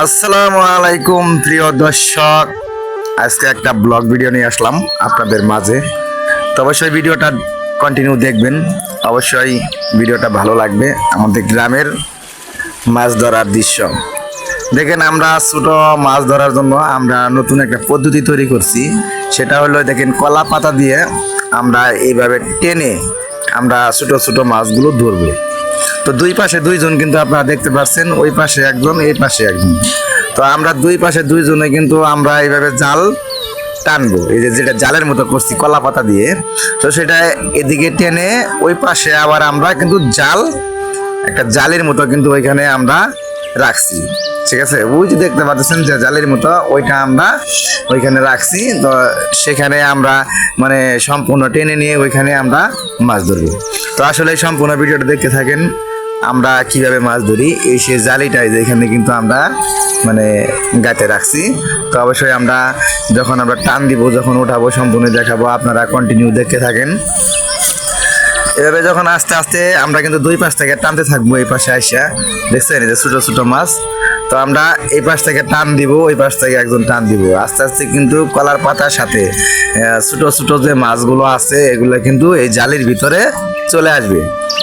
আসসালামু আলাইকুম, প্রিয় দর্শক। আজকে একটা ব্লগ ভিডিও নিয়ে আসলাম আপনাদের মাঝে। তো অবশ্যই ভিডিওটা কন্টিনিউ দেখবেন। অবশ্যই ভিডিওটা ভালো লাগবে আমাদের গ্রামের মাছ ধরার দৃশ্য। দেখেন, আমরা ছোট মাছ ধরার জন্য আমরা নতুন একটা পদ্ধতি তৈরি করছি। সেটা হলো, দেখেন, কলা পাতা দিয়ে আমরা এইভাবে টেনে আমরা ছোট ছোট মাছগুলো ধরবো। তো দুই পাশে দুইজন কিন্তু আপনারা দেখতে পাচ্ছেন, ওই পাশে একজন, এই পাশে একজন। তো আমরা দুই পাশে দুইজনে কিন্তু আমরা এইভাবে জাল টানবো, এই যে যেটা জালের মতো করছি কলা পাতা দিয়ে। তো সেটা এদিকে টেনে ওই পাশে আবার আমরা কিন্তু জাল, একটা জালের মতো কিন্তু ওইখানে আমরা রাখছি। ঠিক আছে? ওই যে দেখতে পাচ্ছেন যে জালের মতো, ওইটা আমরা ওইখানে রাখছি। তো সেখানে আমরা মানে সম্পূর্ণ টেনে নিয়ে ওইখানে আমরা মাছ ধরবো। তো আসলে সম্পূর্ণ ভিডিওটা দেখতে থাকেন, আমরা কীভাবে মাছ ধরি, এই সে জালিটাই যেখানে কিন্তু আমরা মানে গাতে রাখছি। তো অবশ্যই আমরা যখন আমরা টান দিব, যখন উঠাবো, সম্পূর্ণ দেখাবো, আপনারা কন্টিনিউ দেখতে থাকেন। এভাবে যখন আস্তে আস্তে আমরা কিন্তু দুই পাশ থেকে টানতে থাকব, এই পাশে আইসা। দেখছেন যে ছোটো ছোটো মাছ? তো আমরা এই পাশ থেকে টান দিব ওই পাশ থেকে একজন টান দিব। আস্তে আস্তে কিন্তু কলার পাতার সাথে ছোটো ছোটো যে মাছগুলো আছে, এগুলো কিন্তু এই জালির ভিতরে চলে আসবে।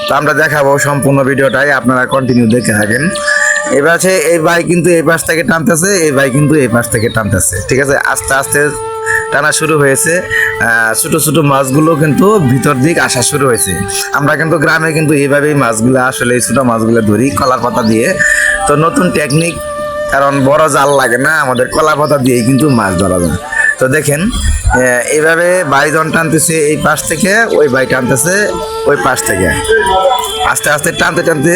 তো আমরা দেখাবো সম্পূর্ণ ভিডিওটাই, আপনারা কন্টিনিউ দেখে থাকেন। এবার আছে এই ভাই কিন্তু এই পাশ থেকে টানতেছে, এই ভাই কিন্তু এই পাশ থেকে টানতেছে। ঠিক আছে? আস্তে আস্তে টানা শুরু হয়েছে। ছোট ছোট মাছগুলো কিন্তু ভিতর দিক আসা শুরু হয়েছে। আমরা কিন্তু গ্রামে কিন্তু এইভাবেই মাছগুলো আসলে ছোট মাছগুলো ধরি কলার পাতা দিয়ে। তো নতুন টেকনিক কারণ বড় জাল লাগে না আমাদের কলা পাতা দিয়েই কিন্তু মাছ ধরা যায়। তো দেখেন আহ, এইভাবে বাইজন টানতেছে এই পাশ থেকে ওই বাই টানতেছে ওই পাশ থেকে। আস্তে আস্তে টানতে টানতে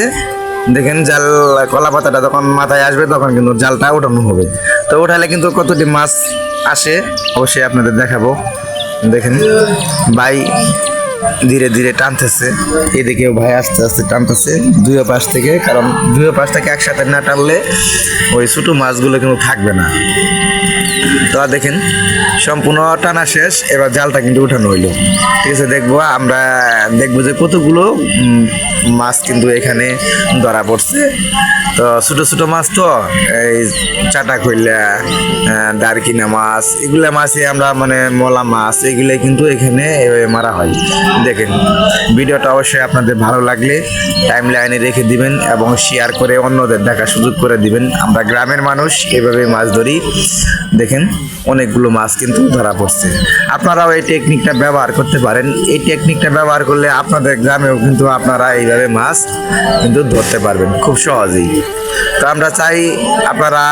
দেখেন জাল কলা পাতাটা যখন মাথায় আসবে তখন কিন্তু জালটা ওঠানো হবে। তো ওঠালে কিন্তু কতটি মাছ আসে, অবশ্যই আপনাদের দেখাবো। দেখেন, ভাই ধীরে ধীরে টানতেছে। এদিকেও ভাই আস্তে আস্তে টানতেছে দুই পাশ থেকে, কারণ দুই পাশ থেকে একসাথে না টানলে ওই ছোটো মাছগুলো কিন্তু থাকবে না। তো দেখেন, সম্পূর্ণ টানা শেষ, এবার জালটা কিন্তু উঠানো হইল। ঠিক আছে, দেখব, আমরা দেখব যে কতগুলো মাছ কিন্তু এখানে ধরা পড়ছে। তো ছোট ছোট মাছ তো, এই চাটা কইলা দারকিনা মাছ, এগুলা মাছই আমরা মানে মলা মাছ এগুলো কিন্তু এখানে মারা হয়। দেখেন, ভিডিওটা অবশ্যই আপনাদের ভালো লাগলে টাইম লাইনে রেখে দিবেন এবং শেয়ার করে অন্যদের দেখার সুযোগ করে দিবেন। আমরা গ্রামের মানুষ এভাবে মাছ ধরি। দেখেন অনেকগুলো মাছ কিন্তু ধরা পড়ছে। আপনারাও এই টেকনিকটা ব্যবহার করতে পারেন। এই টেকনিকটা ব্যবহার করলে আপনাদের গ্রামেও কিন্তু আপনারা এইভাবে মাছ কিন্তু ধরতে পারবেন, খুব সহজেই। তো আমরা চাই আপনারা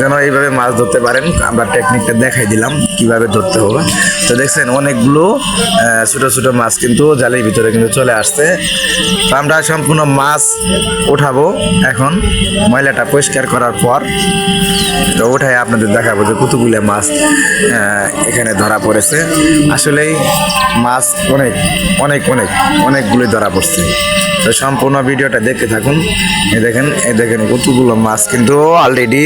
যেন এইভাবে মাছ ধরতে পারেন। আমরা টেকনিকটা দেখাই দিলাম কীভাবে ধরতে হবে। তো দেখছেন, অনেকগুলো ছোট ছোট মাছ কিন্তু জালের ভিতরে কিন্তু চলে আসছে। তো আমরা সম্পূর্ণ মাছ উঠাবো এখন। ময়লাটা পরিষ্কার করার পর তো ওঠাই আপনাদের দেখাবো যে কতগুলো মাছ এখানে ধরা পড়েছে। আসলেই মাছ অনেক অনেক অনেক, অনেকগুলোই ধরা পড়ছে। তো সম্পূর্ণ ভিডিওটা দেখতে থাকুন। এ দেখেন এ দেখেন কতগুলো মাছ কিন্তু অলরেডি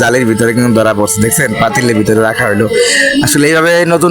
জালের ভিতরে কিন্তু ধরা পড়ছে। দেখছেন? পাতিলের ভিতরে রাখা হলো আসলে এইভাবে নতুন